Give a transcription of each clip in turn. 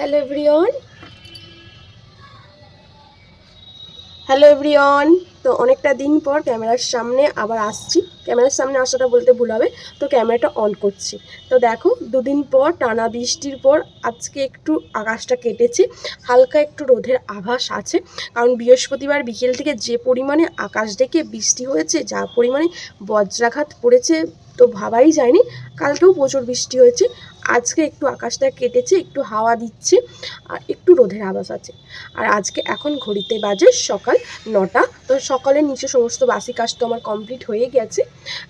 Hello everyone hello everyone তো অনেকটা দিন পর ক্যামেরার সামনে আবার আসছি। ক্যামেরার সামনে আসাটা বলতে ভুল হবে। তো ক্যামেরাটা অন করছি। তো দেখো, দুদিন পর, টানা বৃষ্টির পর আজকে একটু আকাশটা কেটেছে। হালকা একটু রোদের আভাস আছে। কারণ বৃহস্পতিবার বিকেল থেকে যে পরিমাণে আকাশ ডেকে বৃষ্টি হয়েছে, যা পরিমাণে বজ্রাঘাত পড়েছে, তো ভাবাই যায়নি। কালকেও প্রচুর বৃষ্টি হয়েছে। আজকে একটু আকাশটা কেটেছে, একটু হাওয়া দিচ্ছে আর একটু রোদের আভাস আছে। আর আজকে এখন ঘড়িতে বাজে সকাল নটা, তো সকালের নিচে সমস্ত বাসি কাজ তো আমার কমপ্লিট হয়ে গেছে।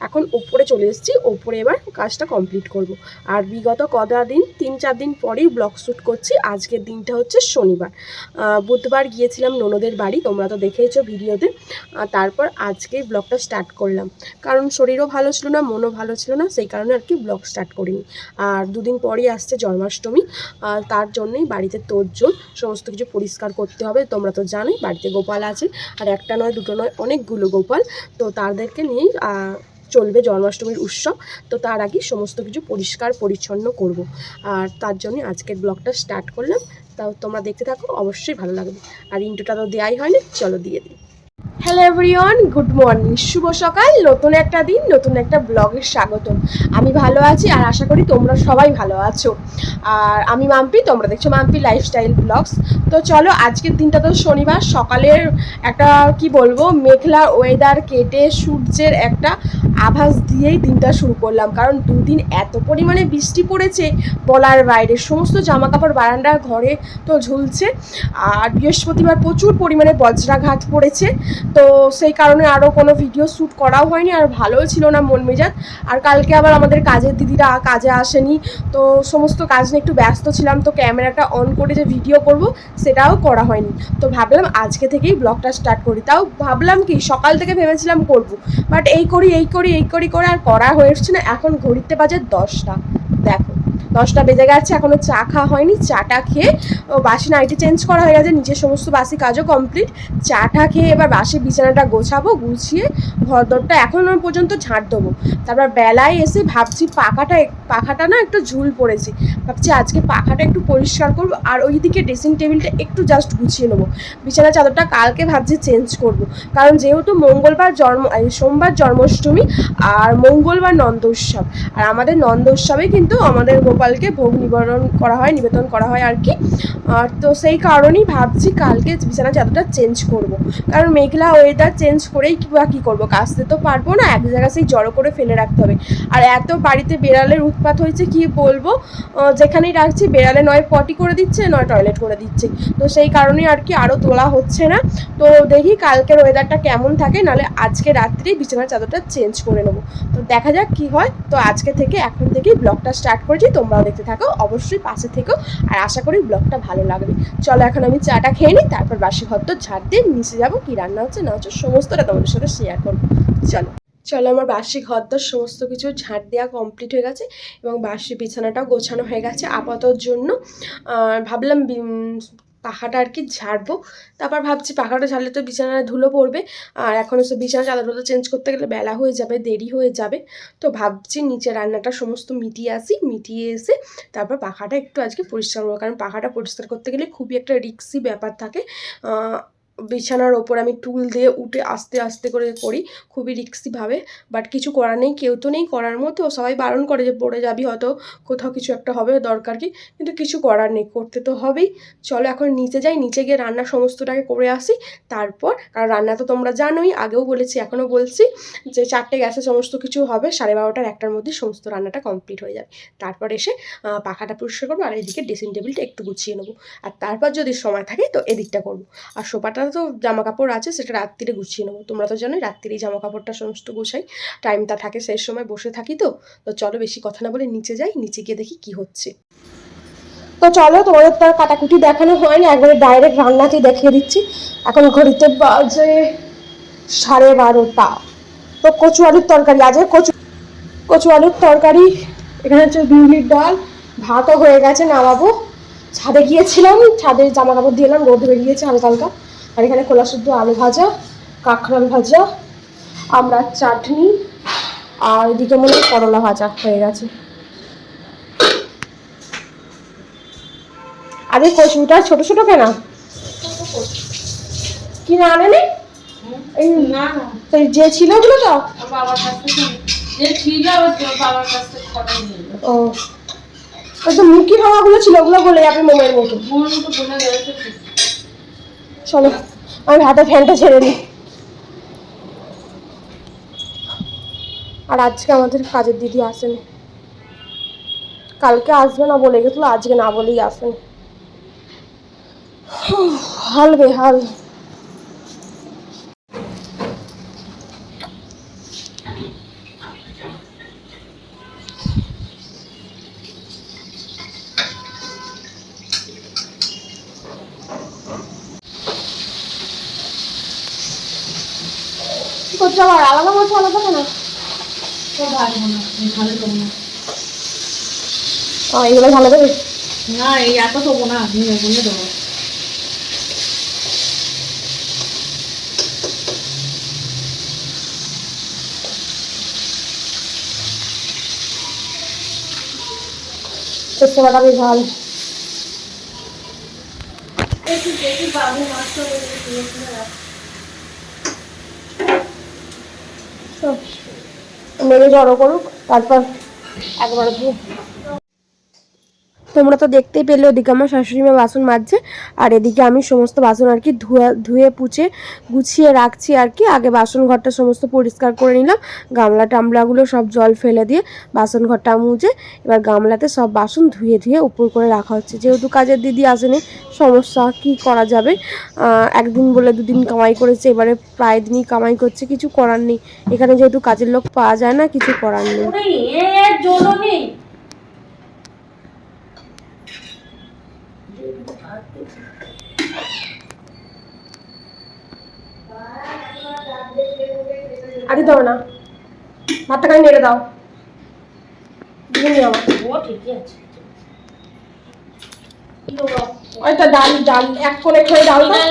এখন ওপরে চলে এসেছি, ওপরে এবার কাজটা কমপ্লিট করব। আর বিগত কটা দিন, তিন চার দিন পরেই ব্লগ শ্যুট করছি, আজকের দিনটা হচ্ছে শনিবার। বুধবার গিয়েছিলাম ননদের বাড়ি, তোমরা তো দেখেইছো ভিডিওতে। তারপর আজকে ব্লগটা স্টার্ট করলাম। কারণ শরীরও ভালো ছিল না, মনও ভালো ছিল না, সেই কারণে আর কি ব্লগ স্টার্ট করিনি। আর দুদিন পরেই আসছে জন্মাষ্টমী, আর তার জন্যই বাড়িতে তোড়জোড় সমস্ত কিছু পরিষ্কার করতে হবে। তোমরা তো জানোই বাড়িতে গোপাল আছে, আর একটা নয়, দুটো নয়, অনেকগুলো গোপাল। তো তাদেরকে নিয়েই চলবে জন্মাষ্টমীর উৎসব। তো তার আগে সমস্ত কিছু পরিষ্কার, পরিচ্ছন্ন করব। আর তার জন্য আজকের ব্লগটা স্টার্ট করলাম। তাও তোমরা দেখতে থাকো, অবশ্যই ভালো লাগবে। আর ইন্টুটা তো দেওয়াই হয়নি, চলো দিয়ে দিই। হ্যালো এভরিওয়ান গুড মর্নিং শুভ সকাল, নতুন একটা দিন, নতুন একটা ব্লগের স্বাগতম। আমি ভালো আছি আর আশা করি তোমরা সবাই ভালো আছো। আর আমি মাম্পি, তোমরা দেখছ মাম্পি লাইফস্টাইল ব্লগস তো চলো, আজকের দিনটা তো শনিবার, সকালের একটা, কি বলব, মেঘলা ওয়েদার কেটে সূর্যের একটা আভাস দিয়েই দিনটা শুরু করলাম। কারণ দুদিন এত পরিমাণে বৃষ্টি পড়েছে, বলার বাইরে। সমস্ত জামা কাপড় বারান্দার ঘরে তো ঝুলছে। আর বৃহস্পতিবার প্রচুর পরিমাণে বজ্রাঘাত পড়েছে। তো সেই কারণে আরও কোনো ভিডিও শ্যুট করাও হয়নি আর ভালোও ছিল না মন মেজাজ। আর কালকে আবার আমাদের কাজের দিদিরা কাজে আসেনি, তো সমস্ত কাজ নিয়ে একটু ব্যস্ত ছিলাম, তো ক্যামেরাটা অন করে যে ভিডিও করব সেটাও করা হয়নি। তো ভাবলাম আজকে থেকেই ব্লগটা স্টার্ট করি। তাও ভাবলাম কি, সকাল থেকে ভেবেছিলাম করব বাট এই করি এই করি এই করি করে আর করা হয়ে উঠছে না। এখন ঘড়িতে বাজে দশটা। দেখো, দশটা বেজে গেছে, এখনও চা খাওয়া হয়নি, চাটা খেয়ে বাসি নাইটি চেঞ্জ করা হয়ে গেছে, নিজের সমস্ত বাসি কাজও কমপ্লিট চাটা খেয়ে এবার বাসি বিছানাটা গোছাবো, গুছিয়ে ঘরদরটা এখন পর্যন্ত ঝাঁট দেবো। তারপর বেলায় এসে ভাবছি পাখাটা পাখাটা না একটু ঝুল পড়েছে, ভাবছি আজকে পাখাটা একটু পরিষ্কার করব, আর ওইদিকে ড্রেসিং টেবিলটা একটু জাস্ট গুছিয়ে নেব। বিছানা চাদরটা কালকে ভাবছি চেঞ্জ করব, কারণ যেহেতু মঙ্গলবার জন্ম সোমবার জন্মাষ্টমী আর মঙ্গলবার নন্দ উৎসব আর আমাদের নন্দ উৎসবে কিন্তু আমাদের গোপালকে ভোগ নিবারণ করা হয়, নিবেদন করা হয় আর কি। আর তো সেই কারণেই ভাবছি কালকে বিছানা চাদরটা চেঞ্জ করব। কারণ মেঘলা ওয়েদার চেঞ্জ করেই কি বা কী করব? কাচতে তো পারব না, এক জায়গায় সেই জড়ো করে ফেলে রাখতে হবে। আর এত বাড়িতে বেড়ালের উৎপাত হয়েছে কি বলব? যেখানেই রাখছি, বেড়ালে নয় পটি করে দিচ্ছে, নয় টয়লেট করে দিচ্ছে। তো সেই কারণে আর কি আরও তোলা হচ্ছে না। তো দেখি কালকের ওয়েদারটা কেমন থাকে, নাহলে আজকে রাত্রেই বিছানার চাদরটা চেঞ্জ করে নেব। তো দেখা যাক কি হয়। তো আজকে থেকে এখন থেকেই ব্লগটা স্টার্ট করেছি, তোমরাও দেখতে থাকো, অবশ্যই পাশে থেকো, আর আশা করি ব্লগটা ভালো লাগবে। চলো এখন আমি চাটা খেয়ে নিই, তারপর বাসি ঘর তো ঝাড় দিয়ে নিচে যাব, কি রান্না হচ্ছে না হচ্ছে, সমস্তটা তোমাদের সাথে শেয়ার করব। চলো। চলো আমার বাসি ঘর সমস্ত কিছু ঝাঁট দেওয়া কমপ্লিট হয়ে গেছে, এবং বাসি বিছানাটাও গোছানো হয়ে গেছে আপাতর জন্য। ভাবলাম পাখাটা আর কি ঝাড়বো। তারপর ভাবছি পাখাটা ঝাড়লে তো বিছানায় ধুলো পড়বে। আর এখন হচ্ছে বিছানা চাদর টাদর চেঞ্জ করতে গেলে বেলা হয়ে যাবে, দেরি হয়ে যাবে। তো ভাবছি নিচে রান্নাটা সমস্ত মিটিয়ে আসি, মিটিয়ে এসে তারপর পাখাটা একটু আজকে পরিষ্কার করব। কারণ পাখাটা পরিষ্কার করতে গেলে খুবই একটা রিক্সি ব্যাপার থাকে। বিছানার ওপর আমি টুল দিয়ে উঠে আস্তে আস্তে করে করি, খুবই রিক্সিভাবে। বাট কিছু করার নেই, কেউ তো নেই করার মতো। সবাই বারণ করে যে, পড়ে যাবি, হয়তো কোথাও কিছু একটা হবে, দরকার কি? কিন্তু কিছু করার নেই, করতে তো হবেই। চলো এখন নিচে যাই, নিচে গিয়ে রান্না সমস্তটাকে করে আসি। তারপর, কারণ রান্না তো তোমরা জানোই, আগেও বলেছি, এখনও বলছি যে, চারটে গ্যাসে সমস্ত কিছু হবে, সাড়ে বারোটার একটার মধ্যে সমস্ত রান্নাটা কমপ্লিট হয়ে যাবে। তারপর এসে পাখাটা পরিষ্কার করব, আর এদিকে ড্রেসিং টেবিলটা একটু গুছিয়ে নেব। আর তারপর যদি সময় থাকে, তো এদিকটা করব। আর সোফাটা তো জামা কাপড় আছে, সেটা রাত্রিরে গুছিয়ে নেব। তোমরা তো জানোই, রাত্রিরেই জামা কাপড়টা সমস্ত গুছাই। টাইমটা থাকে, সেই সময় বসে থাকি তো। তো চলো বেশি কথা না বলে নিচে যাই, নিচে গিয়ে দেখি কি হচ্ছে। তো চলো, তোমাদের তো আর কাটাকুটি দেখানো হয়নি, একবারে ডাইরেক্ট রান্নাতেই দেখিয়ে দিচ্ছি। এখন ঘড়িতে বাজে সাড়ে বারোটা। তো কচু আলুর তরকারি, আজকে কচু কচু আলুর তরকারি, এখানে হচ্ছে বিউলির ডাল, ভাতও হয়ে গেছে, নামাবো। ছাদে গিয়েছিলাম, ছাদে জামা কাপড় দিয়ে এলাম রোদ বেরিয়েছে হালকা হালকা। আর এখানে খোলা শুদ্ধ আলু ভাজা কাঁকড়াল ভাজা আমরা চাটনি আর এদিকে মনে হয় করলা ভাজা হয়ে গেছে। আরে কচুটা ছোট ছোট কেনা? কি না আনেনি এই না। যে ছিল ওগুলো তো বাবার কাছ থেকে ও। ওই তো মুখি ভাঙাগুলো ছিল ওগুলো বলে যাবে মোমের মতো। বলে চলো, আমি হাতে ফ্যানটা ছেড়ে নিই আর আজকে আমাদের কাজের দিদি আসেনি। কালকে আসবে না বলে গেছিল, আজকে না বলেই আসেনি। হাল বেহাল কি আবার আলাদা মাছ আলাদা কেন? ভালো না ভালো ও এগুলো ভালো দেবে না এই এত দেবো না নিয়ে বলে দেবো সত্যি কথা বেশ ভালো একটু দেখি বাবু মাছটা মেরে জড়ো করুক তারপর একবার তোমরা তো দেখতেই পেলে ওদিকে আমার শাশুড়ি মা বাসন মাজছে, আর এদিকে আমি সমস্ত বাসন আর কি ধুয়ে ধুয়ে, পুছে, গুছিয়ে রাখছি আর কি। আগে বাসন ঘরটা সমস্ত পরিষ্কার করে নিলাম, গামলা টামলাগুলো সব জল ফেলে দিয়ে বাসন ঘরটা মুছে, এবার গামলাতে সব বাসন ধুয়ে ধুয়ে উপর করে রাখা হচ্ছে। যেহেতু কাজের দিদি আসেনি, সমস্যা কি করা যাবে? একদিন বলে দুদিন কামাই করেছে, এবারে প্রায় দিনই কামাই করছে, কিছু করার নেই। এখানে যেহেতু কাজের লোক পাওয়া যায় না, কিছু করার নেই। দিতে হবে না। ভাতটা খাই নেড়ে দাও? ওইটা ডাল ডাল এক কোণে খেয়ে ডাল দাও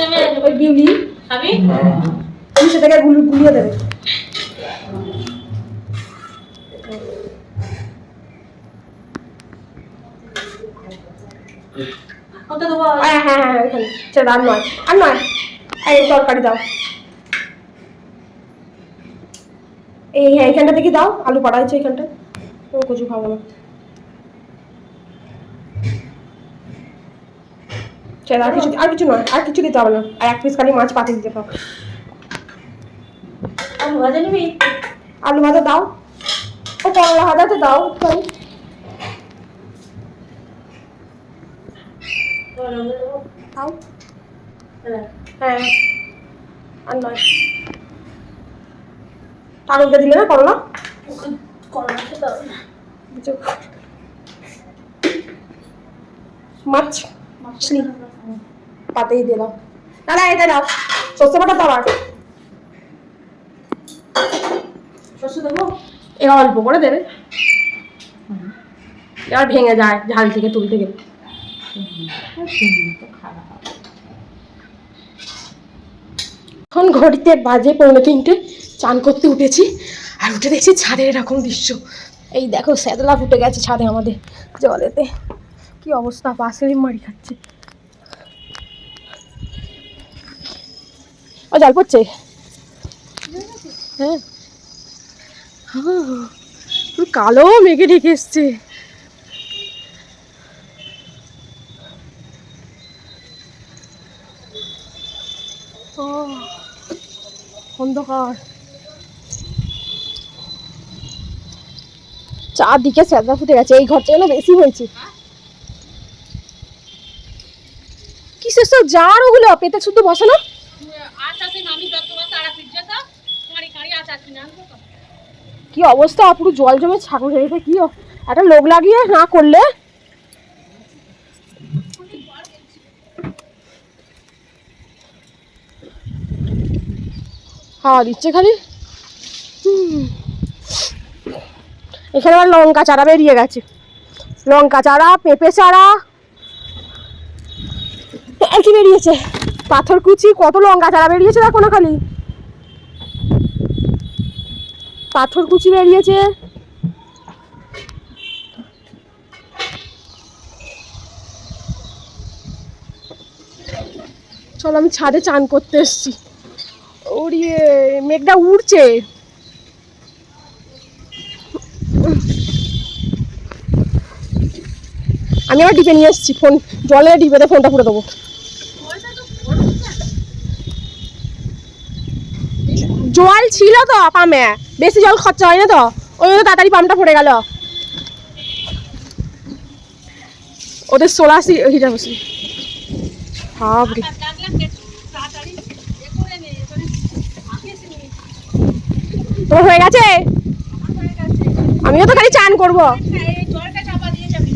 ওই বিউলি। খাবি তুমি সেটাকে গুলি গুলিয়ে দেবে। কত দেবো? হ্যাঁ হ্যাঁ হ্যাঁ ওইখানে। আর নয় আর নয়। এই তরকারি দাও। এই হ্যাঁ এইখানটা থেকে দাও আলু পাড়া হয়েছে এইখানটা ও কিছু খাব না। চল আর কিছু আর কিছু নয় আর কিছু দিতে হবে না। আর এক পিস খালি মাছ পাতে দিতে পারো আলু ভাজা নিবি? আলু ভাজা দাও। ও করলা ভাজা তো দাও একটুখানি। দাও। হ্যাঁ। আর নয়। পাগলকে দিলে না করলা। মাছ? পাতেই দিলাম। না না এটা দাও সর্ষে বাটা দাও আর দেবো? এ অল্প করে দেবে। এবার ভেঙে যায় ঝাল থেকে তুলতে গেলে এখন ঘড়িতে বাজে পৌনে তিনটে। চান করতে উঠেছি, আর উঠে দেখছি ছাদে এরকম দৃশ্য। এই দেখো, স্যাদলা ফুটে গেছে ছাদে আমাদের জলেতে। কি অবস্থা পাশেরই মারি খাচ্ছে। ও, জল পড়ছে? হ্যাঁ। কালো মেঘে ঢেকে এসছে। ও অন্ধকার। চারদিকে স্যাদা ফুটে গেছে, এই ঘরটা যেন বেশি হয়েছে। কিসের সব জার ওগুলো? পেতে শুদ্ধ বসে না সেই মামি যতবার তারা ফিরছে তো কাঁড়ি কাঁড়ি আচার কিনে আনব তো কি অবস্থা? পুরো জল জমে ছাগল হেঁটে কি একটা লোক লাগিয়ে না করলে? হাওয়া দিচ্ছে খালি। হুম। এখানে আবার লঙ্কা চারা বেরিয়ে গেছে। লঙ্কা চারা, পেঁপে চারা। কি বেরিয়েছে? পাথর কুচি, কত লঙ্কা চারা বেরিয়েছে দেখো না খালি। পাথর কুচি বেরিয়েছে। চলো আমি ছাদে চান করতে এসছি। ওরিয়ে মেঘটা উড়ছে। আমি আবার ডিপে নিয়ে এসেছি, ফোন, জলে ডিপেতে ফোনটা পুরো দেবো। জল ছিল তো পামে, বেশি জল খরচা হয় না তো, ওই তাড়াতাড়ি পাম্পটা পড়ে গেল। ওদের সোলার হিটার বসি। হয়ে গেছে হয়ে গেছে? আমিও তো খালি চান করব এই জলটা চাপা দিয়ে যাবি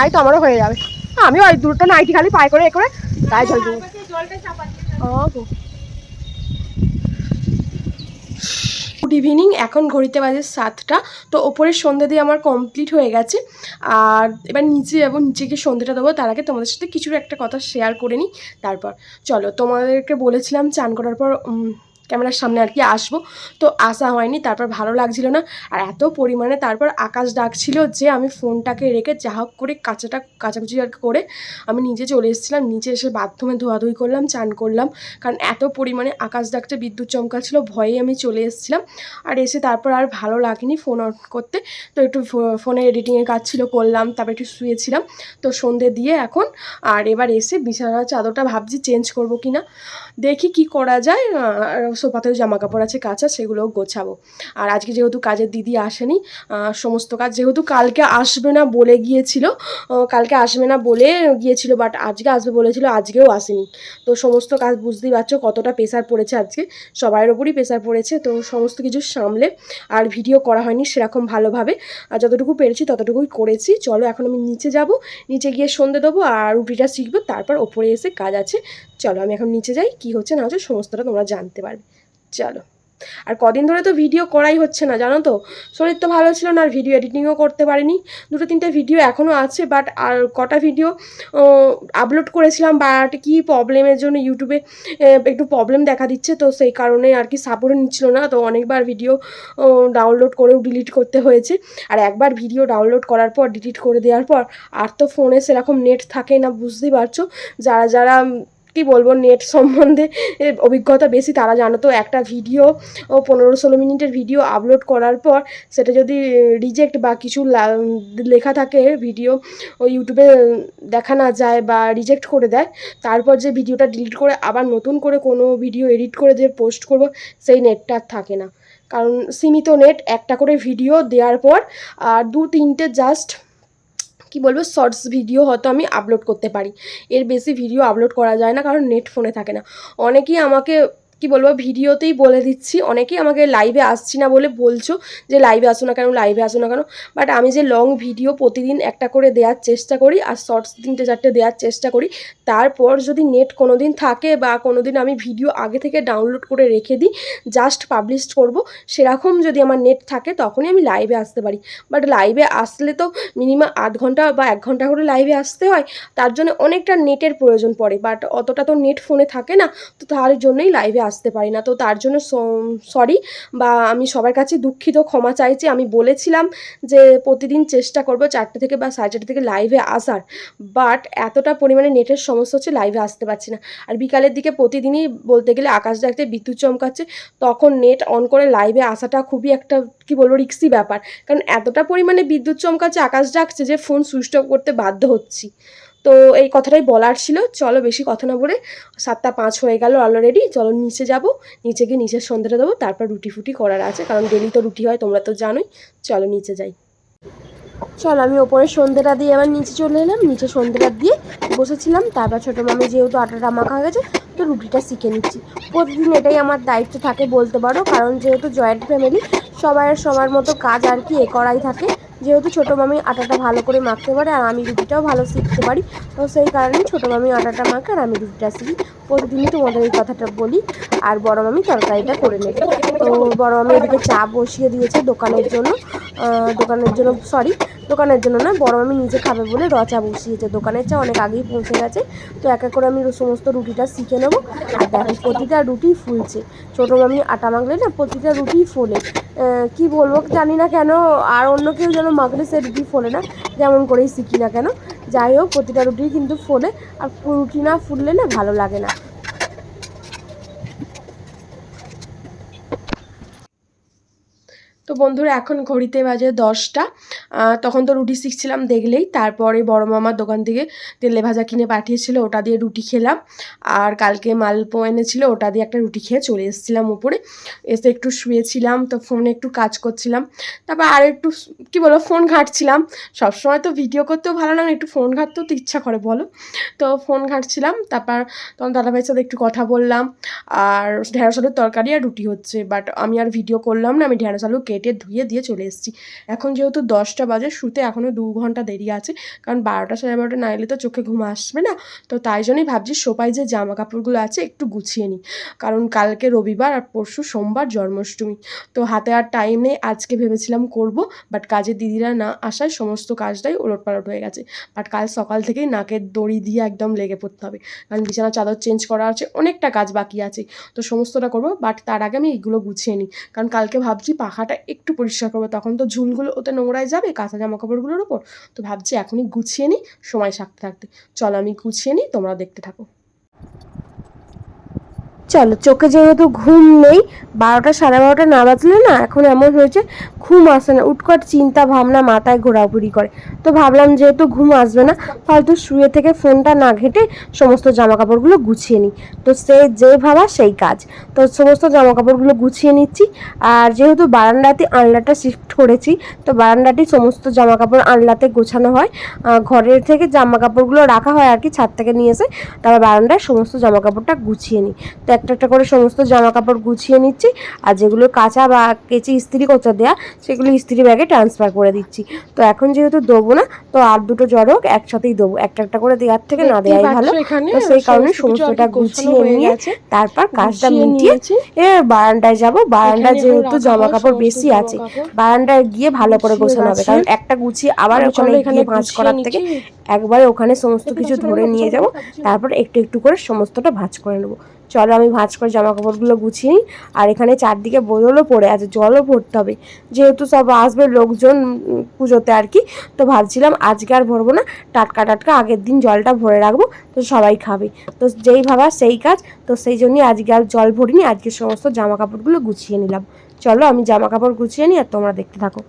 আই তো আমারও হয়ে যাবে। আমি ওই দুটো নাইটি খালি পায়ে করে এ করে তাই জল দেবো গুড ইভিনিং এখন ঘড়িতে বাজে সাতটা, তো ওপরের সন্ধ্যে দিয়ে আমার কমপ্লিট হয়ে গেছে। আর এবার নিচে যাব, নিচে গিয়ে সন্ধ্যেটা দেবো, তার আগে তোমাদের সাথে কিছু একটা কথা শেয়ার করে নিই, তারপর। চলো, তোমাদেরকে বলেছিলাম চান করার পর ক্যামেরার সামনে আর কি আসব। তো আসা হয়নি, তারপর ভালো লাগছিল না। আর এত পরিমাণে তারপর আকাশ ডাকছিল যে আমি ফোনটাকে রেখে যা হোক করে কাঁচাটা, কাচাকুচি আর করে আমি নিজে চলে এসেছিলাম। নিচে এসে বাথরুমে ধোয়াধুয়ি করলাম, চান করলাম। কারণ এত পরিমাণে আকাশ ডাকতে বিদ্যুৎ চমকাচ্ছিল, ভয়ে আমি চলে এসেছিলাম। আর এসে তারপর আর ভালো লাগেনি ফোন অন করতে। তো একটু ফোনে এডিটিংয়ের কাজ ছিল, করলাম, তারপর একটু শুয়েছিলাম। তো সন্ধে দিয়ে এখন আর এবার এসে বিছানার চাদরটা ভাবছি চেঞ্জ করব কি না দেখি কি করা যায়। সোফাতেও জামা কাপড় আছে, কাঁচা সেগুলোও গোছাবো। আর আজকে যেহেতু কাজের দিদি আসেনি সমস্ত কাজ যেহেতু কালকে আসবে না বলে গিয়েছিল কালকে আসবে না বলে গিয়েছিল বাট আজকে আসবে বলেছিল, আজকেও আসেনি। তো সমস্ত কাজ বুঝতেই পারছ কতটা প্রেশার পড়েছে আজকে, সবাইয়ের ওপরই প্রেশার পড়েছে, তো সমস্ত কিছু সামলে আর ভিডিও করা হয়নি সেরকম ভালোভাবে। আর যতটুকু পেরেছি ততটুকুই করেছি। চলো এখন আমি নিচে যাব, নিচে গিয়ে সন্ধে দেবো আর রুটিটা শিখব, তারপর ওপরে এসে কাজ আছে। চলো, আমি এখন নিচে যাই, কি হচ্ছে না হচ্ছে সমস্তটা তোমরা জানতে পারবে। চলো। আর কদিন ধরে তো ভিডিও করাই হচ্ছে না, জানো তো? শরীর তো ভালো ছিল না, আর ভিডিও এডিটিংও করতে পারিনি। দুটো তিনটে ভিডিও এখনও আছে বাট আর কটা ভিডিও আপলোড করেছিলাম বাট কি প্রবলেমের জন্য ইউটিউবে একটু প্রবলেম দেখা দিচ্ছে, তো সেই কারণে আর কি সাপোর্ট নিচ্ছিল না। তো অনেকবার ভিডিও ডাউনলোড করেও ডিলিট করতে হয়েছে। আর একবার ভিডিও ডাউনলোড করার পর ডিলিট করে দেওয়ার পর, আর তো ফোনে সেরকম নেট থাকে না, বুঝতেই পারছ? যারা যারা কি বলব নেট সম্বন্ধে অভিজ্ঞতা বেশি, তারা জানো তো, একটা ভিডিও পনেরো ষোলো মিনিটের ভিডিও আপলোড করার পর, সেটা যদি রিজেক্ট বা কিছু লেখা থাকে ভিডিও ও ইউটিউবে দেখা না যায় বা রিজেক্ট করে দেয়, তারপর যে ভিডিওটা ডিলিট করে আবার নতুন করে কোনো ভিডিও এডিট করে যে পোস্ট করব, সেই নেটটা থাকে না। কারণ, সীমিত নেট একটা করে ভিডিও দেওয়ার পর, আর দু তিনটে জাস্ট কি বলব, শর্টস ভিডিও হয়তো আমি আপলোড করতে পারি। এর বেশি ভিডিও আপলোড করা যায় না, কারণ নেট ফোনে থাকে না। অনেকেই আমাকে কি বলব, ভিডিওতেই বলে দিচ্ছি। অনেকেই আমাকে লাইভে আসছি না বলে বলছো যে লাইভে আসো না কেন লাইভে আসো না কেন বাট আমি যে লং ভিডিও প্রতিদিন একটা করে দেওয়ার চেষ্টা করি আর শর্টস তিনটে, চারটে দেওয়ার চেষ্টা করি, তারপর যদি নেট কোনো দিন থাকে বা কোনো দিন আমি ভিডিও আগে থেকে ডাউনলোড করে রেখে দিই জাস্ট পাবলিশ করব, সেরকম যদি আমার নেট থাকে তখনই আমি লাইভে আসতে পারি। বাট লাইভে আসলে তো মিনিমাম আধ ঘণ্টা বা এক ঘণ্টা করে লাইভে আসতে হয়, তার জন্য অনেকটা নেটের প্রয়োজন পড়ে বাট অতটা তো নেট ফোনে থাকে না, তো তার জন্যই লাইভে আসতে পারি না। তো তার জন্য সরি বা আমি সবার কাছে দুঃখিত, ক্ষমা চাইছি। আমি বলেছিলাম যে প্রতিদিন চেষ্টা করব চারটে থেকে বা সাড়ে চারটে থেকে লাইভে আসার। বাট এতটা পরিমাণে নেটের সমস্যা হচ্ছে লাইভে আসতে পারছি না। আর বিকালের দিকে প্রতিদিনই বলতে গেলে আকাশ ডাকতে বিদ্যুৎ চমকাচ্ছে। তখন নেট অন করে লাইভে আসাটা খুবই একটা, কি বলব রিক্সি ব্যাপার। কারণ এতটা পরিমাণে বিদ্যুৎ চমকাচ্ছে, আকাশ ডাকছে যে ফোন সুইচ অফ করতে বাধ্য হচ্ছি। তো এই কথাটাই বলার ছিল। চলো বেশি কথা না বলে সাতটা পাঁচ হয়ে গেল অলরেডি চলো নিচে যাব। নিচে গিয়ে নিচের সন্ধ্যাটা দেবো। তারপর রুটি ফুটি করার আছে। কারণ ডেলি তো রুটি হয়, তোমরা তো জানোই। চলো নিচে যাই। চলো, আমি ওপরে সন্ধ্যেটা দিয়ে আবার নিচে চলে এলাম। নিচে সন্ধ্যেটা দিয়ে বসেছিলাম। তারপর ছোটো মামি যেহেতু আটাটা মাখা গেছে, তো রুটিটা শিখে নিচ্ছি। প্রতিদিন এটাই আমার দায়িত্ব থাকে বলতে পারো, কারণ যেহেতু জয়েন্ট ফ্যামিলি সবার সবার মতো কাজ আর কি এ করাই থাকে। যেহেতু ছোটো মামি আটাটা ভালো করে মাখতে পারে আর আমি রুটিটাও ভালো শিখতে পারি, তো সেই কারণেই ছোটো মামি আটাটা মাখে আর আমি রুটিটা শিখি। প্রতিদিনই তোমাদের এই কথাটা বলি। আর বড় মামি তরকারিটা করে নেবে। তো বড় মামি এদিকে চা বসিয়ে দিয়েছে দোকানের জন্য। দোকানের জন্য সরি দোকানের জন্য না, বড় মামি নিজে খাবে বলে রচা বসিয়েছে। দোকানের চা অনেক আগেই পৌঁছে গেছে। তো এক এক করে আমি সমস্ত রুটিটা শিখে নেব। আর দেখো, প্রতিটা রুটি ফুলছে। ছোটো মামি আটা মাখলে না, প্রতিটা রুটি ফোলে। কি বলব জানি না কেন, আর অন্য কেউ যেন মাখলে সে রুটি ফোলে না, যেমন করেই শিখি না কেন। যাই হোক, প্রতিটা রুটি কিন্তু ফোলে আর রুটি না ফুললে না ভালো লাগে না। তো বন্ধুরা, এখন ঘড়িতে বাজে দশটা। তখন তো রুটি শিখছিলাম দেখলেই। তারপরে বড় মামার দোকান থেকে তেলে ভাজা কিনে পাঠিয়েছিল, ওটা দিয়ে রুটি খেলাম। আর কালকে মালপো এনেছিল, ওটা দিয়ে একটা রুটি খেয়ে চলে এসেছিলাম উপরে। এসে একটু শুয়েছিলাম, তো ফোনে একটু কাজ করছিলাম। তারপর আর একটু কি বলো, ফোন ঘাঁটছিলাম। সবসময় তো ভিডিও করতেও ভালো লাগে একটু ফোন ঘাঁটতেও তো ইচ্ছা করে, বলো। তো ফোন ঘাঁটছিলাম, তারপর তখন দাদাভাইয়ের সাথে একটু কথা বললাম। আর ঢেঁড়স আলুর তরকারি আর রুটি হচ্ছে বাট আমি আর ভিডিও করলাম না, আমি ঢেঁড়স আলু কেটে ধুয়ে দিয়ে চলে এসেছি। এখন যেহেতু দশটা বাজে, শুতে এখনও দু ঘণ্টা দেরি আছে, কারণ বারোটা সাড়ে বারোটা না এলে তো চোখে ঘুম আসবে না। তো তাই জন্যই ভাবছি সোপায় যে জামা কাপড়গুলো আছে একটু গুছিয়ে নিই। কারণ কালকে রবিবার আর পরশু সোমবার জন্মাষ্টমী। তো হাতে আর টাইম নেই, আজকে ভেবেছিলাম করব বাট কাজের দিদিরা না আসায় সমস্ত কাজটাই ওলট পালট হয়ে গেছে। বাট কাল সকাল থেকেই নাকের দড়ি দিয়ে একদম লেগে পড়তে হবে। কারণ বিছানা চাদর চেঞ্জ করা আছে, অনেকটা কাজ বাকি আছে। তো সমস্তটা করব বাট তার আগে আমি এইগুলো গুছিয়ে নিই। কারণ কালকে ভাবছি পাখাটা একটু পরিষ্কার করব। তখন তো ঝুলগুলো ওতে নোংরায় যাবে, কাঁচা জামা কাপড়গুলোর ওপর। তো ভাবছি এখনই গুছিয়ে নিই, সময় থাকতে থাকতে। চলো আমি গুছিয়ে নিই তোমরা দেখতে থাকো। চলো, চোখে যেহেতু ঘুম নেই, বারোটা সাড়ে বারোটা না বাজলে না এখন এমন হয়েছে, ঘুম আসে না, উটকট চিন্তা ভাবনা মাথায় ঘোরাঘুরি করে। তো ভাবলাম যেহেতু ঘুম আসবে না, ফালতু শুয়ে থেকে ফোনটা না ঘেঁটে সমস্ত জামা কাপড়গুলো গুছিয়ে নিই। তো সে যে ভাবা সেই কাজ। তো সমস্ত জামা কাপড়গুলো গুছিয়ে নিচ্ছি, আর যেহেতু বারান্দাতে আনলাটা শিফট করেছি, তো বারান্দাটি সমস্ত জামা কাপড় আনলাতে গোছানো হয়। ঘরের থেকে জামা কাপড়গুলো রাখা হয় আর কি, ছাদ থেকে নিয়ে এসে তারপর বারান্দায় সমস্ত জামা কাপড়টা গুছিয়ে নিই। তো একটা একটা করে সমস্ত জামা কাপড় গুছিয়ে নিচ্ছি আর যেগুলো কাঁচা বা কেচে ইস্ত্রি করতে দেওয়া সেগুলো ইস্ত্রি ব্যাগে ট্রান্সফার করে দিচ্ছি। তো এখন যেহেতু দেবো না তো আর দুটো জড়ক একসাথেই দেবো একটা একটা করে দেওয়ার থেকে না দেওয়াই ভালো। তো সেই কারণে সমস্তটা গুছিয়ে নিয়ে তারপর কাজটা মিটিয়ে এ বারান্দায় যাব বারান্দায় যেহেতু জামা কাপড় বেশি আছে বারান্দায় গিয়ে ভালো করে গোছানো হবে কারণ একটা গুছিয়ে আবার ওখানে গিয়ে ভাঁজ করার থেকে একবারে ওখানে সমস্ত কিছু ধরে নিয়ে যাব তারপর একটু একটু করে সমস্তটা ভাঁজ করে নেব। চলো আমি ভাঁজ করে জামা কাপড়গুলো গুছিয়ে নিই। আর এখানে চারদিকে বোতলও পড়ে আছে, জলও ভরতে হবে। যেহেতু সব আসবে লোকজন পুজোতে আর কি, তো ভাবছিলাম আজকে আর ভরবো না, টাটকা টাটকা আগের দিন জলটা ভরে রাখব, তো সবাই খাবে। তো যেই ভাবা সেই কাজ, তো সেই জন্যই আজকে আর জল ভরিনি, আজকে সমস্ত জামা কাপড়গুলো গুছিয়ে নিলাম। চলো আমি জামা কাপড় গুছিয়ে নিই আর তোমরা দেখতে থাকো।